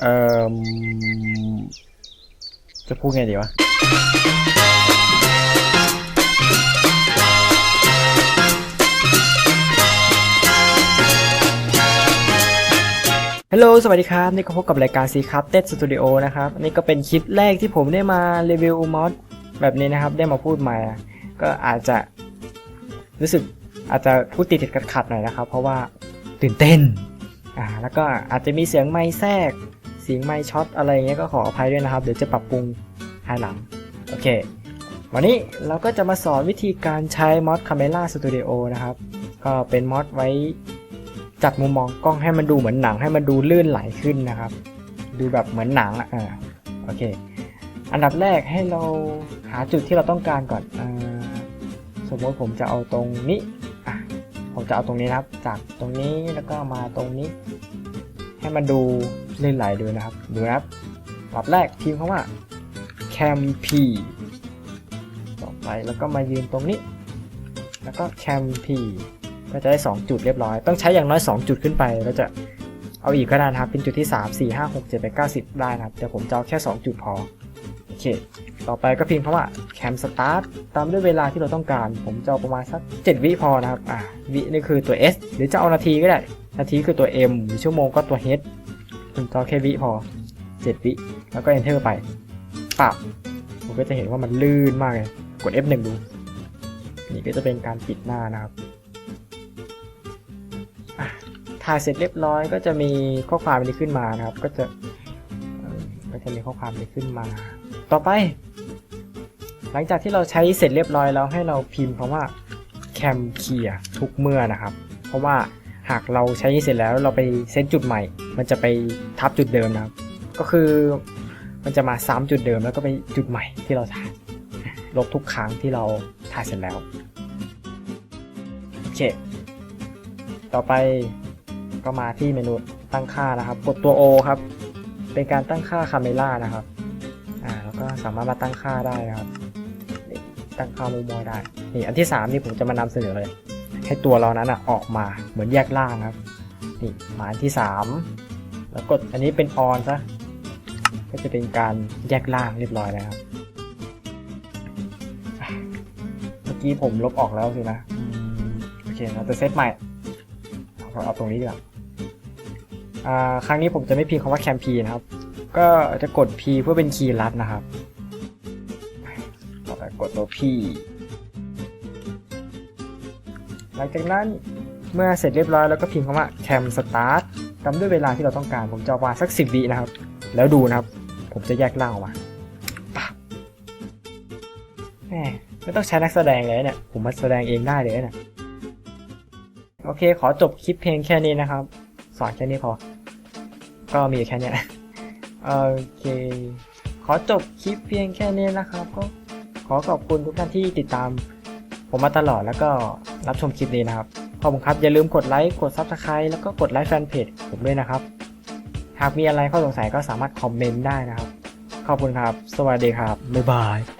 เอ่อจะพูดไงดีวะฮัลโหล สวัสดีครับ นี่ก็พบกับรายการ C ครับเต็ดสตูดิโอนะครับ นี่ก็เป็นคลิปแรกที่ผมได้มารีวิวมอดแบบนี้นะครับ ได้มาพูดใหม่ก็อาจจะรู้สึกอาจจะพูดติดติดขัดขัดๆหน่อยนะครับ เพราะว่าตื่นเต้น อ่า แล้วก็อาจจะมีเสียงไม้แทรก เสียงไม้ช็อตอะไรเงี้ยก็ขออภัยด้วยนะครับ เดี๋ยวจะปรับปรุงภายหลัง โอเค วันนี้เราก็จะมาสอนวิธีการใช้มอด Camera Studio นะครับ ก็เป็นมอดไว้จัดมุมมองกล้องให้มันดูเหมือนหนังให้มันดูลื่นไหลขึ้นนะครับ ดูแบบเหมือนหนังอะอ่าโอเค อันดับแรกให้เราหาจุดที่เราต้องการก่อนอสมมติผมจะเอาตรงนี้ผมจะเอาตรงนี้นะครับ จากตรงนี้แล้วก็มาตรงนี้ ให้มันดูเล่นไหลดูนะครับ ดูนะครับอับแรกพิมพ์คำว่า cam p ต่อไปแล้วก็มายืนตรงนี้ แล้วก็ cam p ก็จะได้ 2 จุดเรียบร้อย ต้องใช้อย่างน้อย 2 จุดขึ้นไปเราจะเอาอีกก็ได้นะครับ เป็นจุดที่ 3 4 5 6 7 8 9 10 ได้นะครับ แต่ผมจะเอาแค่ 2 จุดพอ โอเค ต่อไปก็พิมพ์คำว่า cam start ตามด้วยเวลาที่เราต้องการ ผมจะเอาประมาณสัก 7 วิพอนะครับ อ่า วินี่คือตัว s หรือจะเอานาทีก็ได้ นาทีคือตัว m หรือชั่วโมงก็ตัว h ผมจอแค่วิพอ 7 วิแล้วก็ enter ไปปับผมก็จะเห็นว่ามันลื่นมากเลย กด F1 ดู นี่ก็จะเป็นการปิดหน้านะครับถ่ายเสร็จเรียบร้อยก็จะมีข้อความนี้ขึ้นมานะครับ ก็จะก็จะมีข้อความนี้ขึ้นมา ต่อไป หลังจากที่เราใช้เสร็จเรียบร้อยแล้วให้เราพิมพ์คำว่า cam clear ทุกเมื่อนะครับ เพราะว่า หากเราใช้เสร็จแล้วเราไปเซตจุดใหม่ มันจะไปทับจุดเดิมนะครับ ก็คือมันจะมาซ้ำจุดเดิมแล้วก็ไปจุดใหม่ที่เราถ่ายลบทุกครั้งที่เราถ่ายเสร็จแล้วโอเคต่อไปก็มาที่เมนูตั้งค่านะครับ กดตัว O ครับ เป็นการตั้งค่าคาเมล่านะครับ อ่า แล้วก็สามารถมาตั้งค่าได้นะครับ ตั้งค่ามุมมองได้ นี่อันที่สามนี่ผมจะมานำเสนอเลย ให้ตัวเรานั้นอะออกมาเหมือนแยกล่างครับนี่มาอันที่สามแล้วกดอันนี้เป็นออนซะก็จะเป็นการแยกล่างเรียบร้อยแล้วครับเมื่อกี้ผมลบออกแล้วสินะอืมโอเคเราจะเซตใหม่เราเอาตรงนี้ดีกว่าครั้งนี้ผมจะไม่พิมพ์คำว่าแคมพีนะครับ ก็จะกด P เพื่อเป็นคีย์ลัดนะครับกดตัว P หลังจากนั้นเมื่อเสร็จเรียบร้อยแล้วก็พิมพ์คำว่า cam start ตามด้วยเวลาที่เราต้องการ ผมจะเอามาสัก 10วินะครับ แล้วดูนะครับ ผมจะแยกล่างออกมาปั๊บแหมไม่ต้องใช้นักแสดงเลยเนี่ย ผมมาแสดงเองได้เลยเนี่ย โอเค ขอจบคลิปเพลงแค่นี้นะครับ สอนแค่นี้พอ ก็มีแค่นี้โอเค ขอจบคลิปเพียงแค่นี้นะครับ ก็ขอขอบคุณทุกท่านที่ติดตาม ผมมาตลอดแล้วก็รับชมคลิปนี้นะครับ ขอบคุณครับ อย่าลืมกดไลค์กด Subscribe แล้วก็กดไลค์แฟนเพจผมด้วยนะครับ หากมีอะไรข้อสงสัยก็สามารถคอมเมนต์ได้นะครับ ขอบคุณครับ สวัสดีครับ บ๊ายบาย